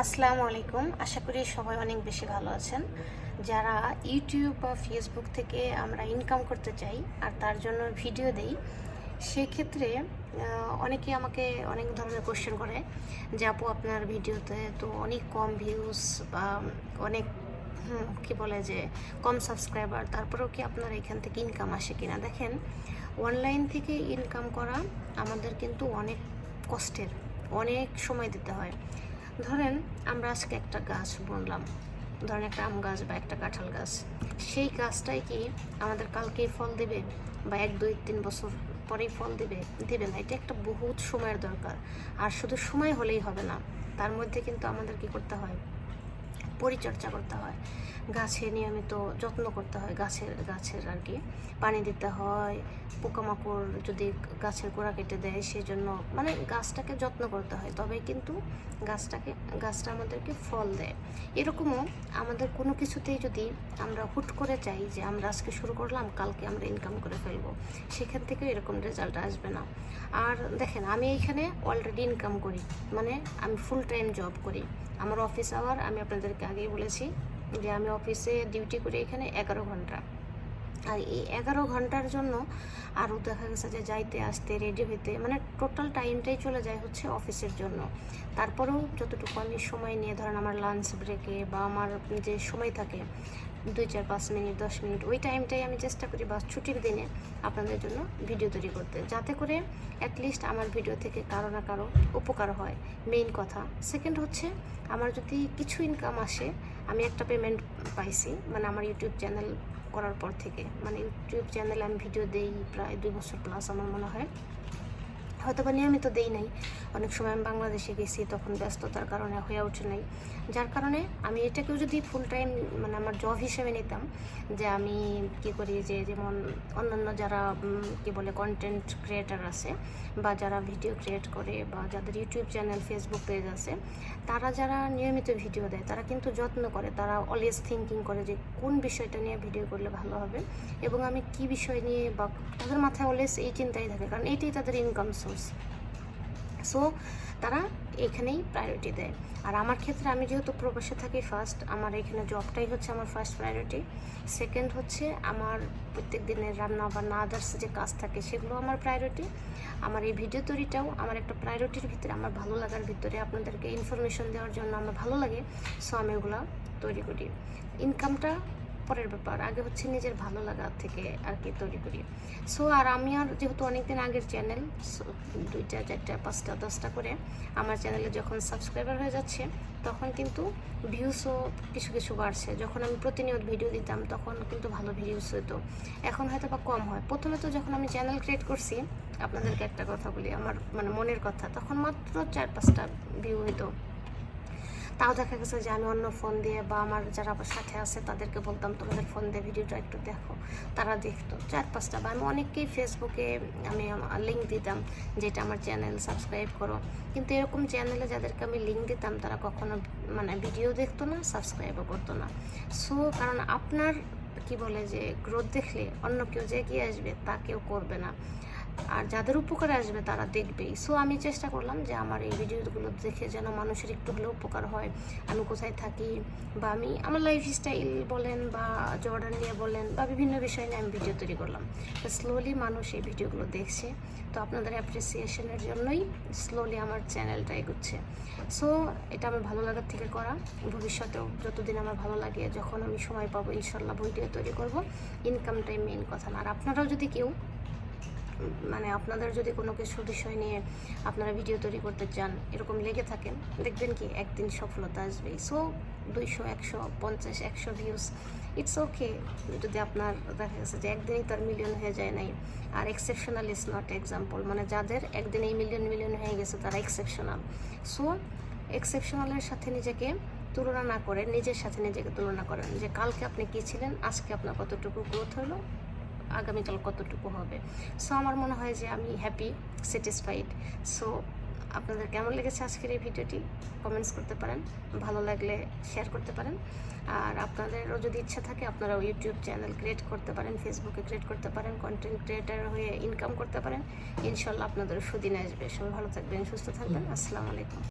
আসসালামু আলাইকুম। আশা করি সবাই অনেক বেশি ভালো আছেন। যারা ইউটিউব বা ফেসবুক থেকে আমরা ইনকাম করতে চাই আর তার জন্য ভিডিও দেই, সেক্ষেত্রে অনেকে আমাকে অনেক ধরনের কোশ্চেন করে যে, আপু, আপনার ভিডিওতে তো অনেক কম ভিউজ বা অনেক কি বলে যে, কম সাবস্ক্রাইবার তারপরেও কি আপনার এখান থেকে ইনকাম আসে কিনা? দেখেন অনলাইন থেকে ইনকাম করা আমাদের কিন্তু অনেক কষ্টের, অনেক সময় দিতে হয়। ধরেন আমরা আজকে একটা গাছ বুনলাম। ধরেন একটা আম গাছ বা একটা কাঁঠাল গাছ। সেই গাছটাই কি আমাদের কালকেই ফল দেবে বা এক, দুই, তিন বছর পরেই ফল দেবে? দেবে না। এটা একটা বহুত সময়ের দরকার। আর শুধু সময় হলেই হবে না, তার মধ্যে কিন্তু আমাদের কি করতে হয়? পরিচর্যা করতে হয়। গাছে নিয়মিত যত্ন করতে হয় গাছের গাছের আর কি। পানি দিতে হয়। পোকামাকড় যদি গাছের গোড়া কেটে দেয় সেই জন্য মানে গাছটাকে যত্ন করতে হয়। তবেই কিন্তু গাছটাকে, গাছটা আমাদেরকে ফল দেয়। এরকমও আমাদের কোনো কিছুতেই যদি আমরা হুট করে চাই যে আমরা আজকে শুরু করলাম, কালকে আমরা ইনকাম করে ফেলব, সেখান থেকে এরকম রেজাল্ট আসবে না। আর দেখেন, আমি এইখানে অলরেডি ইনকাম করি। মানে আমি ফুল টাইম জব করি। আমার অফিস আওয়ার আমি আপনাদেরকে আগেই বলেছি যে আমি অফিসে ডিউটি করি এখানে এগারো ঘণ্টা। আর এই এগারো ঘণ্টার জন্য আরও দেখা গেছে যে যাইতে, আসতে রেডি হইতে মানে টোটাল টাইমটাই চলে যায় হচ্ছে অফিসের জন্য। তারপরেও যতটুকু আমি সময় নিয়ে, ধরেন আমার লাঞ্চ ব্রেকে বা আমার যে সময় থাকে, দুই চার পাঁচ মিনিট, দশ মিনিট, ওই টাইমটাই আমি চেষ্টা করি বা ছুটির দিনে আপনাদের জন্য ভিডিও তৈরি করতে। যাতে করে অ্যাটলিস্ট আমার ভিডিও থেকে কারও না কারও উপকার হয় মেইন কথা। সেকেন্ড হচ্ছে, আমার যদি কিছু ইনকাম আসে, আমি একটা পেমেন্ট পাইছি মানে আমার ইউটিউব চ্যানেল করার পর থেকে। মানে ইউটিউব চ্যানেলে আমি ভিডিও দেই, প্রায় দুই বছর প্লাস আমার মনে হয়। হয়তো বা নিয়মিত দেই নাই। অনেক সময় আমি বাংলাদেশে গেছি, তখন ব্যস্ততার কারণে হয়ে ওঠে নাই। যার কারণে আমি এটাকেও যদি ফুল টাইম মানে আমার জব হিসেবে নিতাম, যে আমি কি করি যে যেমন অন্যান্য যারা কি বলে কন্টেন্ট ক্রিয়েটার আছে বা যারা ভিডিও ক্রিয়েট করে বা যাদের ইউটিউব চ্যানেল ফেসবুক পেজ আছে, তারা যারা নিয়মিত ভিডিও দেয়, তারা কিন্তু যত্ন করে, তারা অলওয়েজ থিঙ্কিং করে যে কোন বিষয়টা নিয়ে ভিডিও করলে ভালো হবে এবং আমি কি বিষয় নিয়ে বা তাদের মাথায় অলওয়েজ এই চিন্তাই থাকে, কারণ এটাই তাদের ইনকাম সোর্স সো তারা এখানেই প্রায়োরিটি দেয়। আর আমার ক্ষেত্রে আমি যেহেতু প্রবাসে থাকি ফার্স্ট আমার এখানে জবটাই হচ্ছে আমার ফার্স্ট প্রায়োরিটি সেকেন্ড হচ্ছে আমার প্রত্যেক দিনের রান্না বা না আদার্স যে কাজ থাকে সেগুলো আমার প্রায়োরিটি আমার এই ভিডিও তৈরিটাও আমার একটা প্রায়োরিটির ভিতরে, আমার ভালো লাগার ভিতরে আপনাদেরকে ইনফরমেশন দেওয়ার জন্য আমার ভালো লাগে। সো আমি ওগুলো তৈরি করি। ইনকামটা পরের ব্যাপার, আগে হচ্ছে নিজের ভালো লাগা থেকে আর কি তৈরি করি। সো আর আমি আর যেহেতু অনেকদিন আগের চ্যানেল দুইটা, চারটা, পাঁচটা, দশটা করে আমার চ্যানেলে যখন সাবস্ক্রাইবার হয়ে যাচ্ছে, তখন কিন্তু ভিউসও কিছু কিছু বাড়ছে। যখন আমি প্রতিনিয়ত ভিডিও দিতাম, তখন কিন্তু ভালো ভিউস হতো। এখন হয়তো বা কম হয়। প্রথমে তো যখন আমি চ্যানেল ক্রিয়েট করছি, আপনাদেরকে একটা কথা বলি, আমার মানে মনের কথা, তখন মাত্র চার, পাঁচটা ভিউ হইতো। তাও দেখা গেছে যে আমি অন্য ফোন দিয়ে বা আমার যারা আমার সাথে আছে তাদেরকে বলতাম, তোমাদের ফোন দিয়ে ভিডিওটা একটু দেখো। তারা দেখতো। চার পাঁচটা বা আমি অনেককেই ফেসবুকে আমি লিঙ্ক দিতাম যেটা আমার চ্যানেল সাবস্ক্রাইব করো। কিন্তু এরকম চ্যানেলে যাদেরকে আমি লিঙ্ক দিতাম, তারা কখনো মানে ভিডিও দেখতো না সাবস্ক্রাইবও করতো না। সো কারণ আপনার কি বলে যে গ্রোথ দেখলে অন্য কেউ যে এগিয়ে আসবে তা কেউ করবে না। আর যাদের উপকারে আসবে তারা দেখবেই সো আমি চেষ্টা করলাম যে আমার এই ভিডিওগুলো দেখে যেন মানুষের একটু হলেও উপকার হয়। আমি কোথায় থাকি বা আমি আমার লাইফ স্টাইল বলেন বা জর্ডান নিয়ে বলেন বা বিভিন্ন বিষয় নিয়ে আমি ভিডিও তৈরি করলাম। তো স্লোলি মানুষ এই ভিডিওগুলো দেখছে। তো আপনাদের অ্যাপ্রিসিয়েশনের জন্যই স্লোলি আমার চ্যানেলটা এগোচ্ছে। সো এটা আমার ভালো লাগার থেকে করা। ভবিষ্যতেও যতদিন আমার ভালো লাগে, যখন আমি সময় পাবো ইনশাল্লাহ ভিডিও তৈরি করব। ইনকামটাই মেন কথা। না আর আপনারাও যদি কেউ মানে আপনাদের যদি কোনো কিছু বিষয় নিয়ে আপনারা ভিডিও তৈরি করতে চান, এরকম লেগে থাকেন দেখবেন কি একদিন সফলতা আসবেই সো দুইশো, একশো, পঞ্চাশ, একশো ভিউজ ইটস ওকে যদি আপনার দেখা গেছে যে একদিনই তার মিলিয়ন হয়ে যায় নাই, আর এক্সেপশনাল ইজ নট এক্সাম্পল মানে যাদের একদিনেই মিলিয়ন মিলিয়ন হয়ে গেছে, তারা এক্সেপশনাল সো এক্সেপশনালের সাথে নিজেকে তুলনা না করে, নিজের সাথে নিজেকে তুলনা করেন যে কালকে আপনি কী ছিলেন, আজকে আপনার কতটুকু গ্রোথ হলো আগামীকাল কতটুকু হবে? সো আমার মনে হয় যে আমি হ্যাপি স্যাটিসফাইড সো আপনাদের কেমন লেগেছে আজকের এই ভিডিওটি? কমেন্টস করতে পারেন ভালো লাগলে শেয়ার করতে পারেন। আর আপনাদেরও যদি ইচ্ছা থাকে আপনারাও ইউটিউব চ্যানেল ক্রিয়েট করতে পারেন ফেসবুকে ক্রিয়েট করতে পারেন কন্টেন্ট ক্রিয়েটার হয়ে ইনকাম করতে পারেন। ইনশাল্লাহ আপনাদের সুদিন আসবে। সবাই ভালো থাকবেন সুস্থ থাকবেন। আসসালামু আলাইকুম।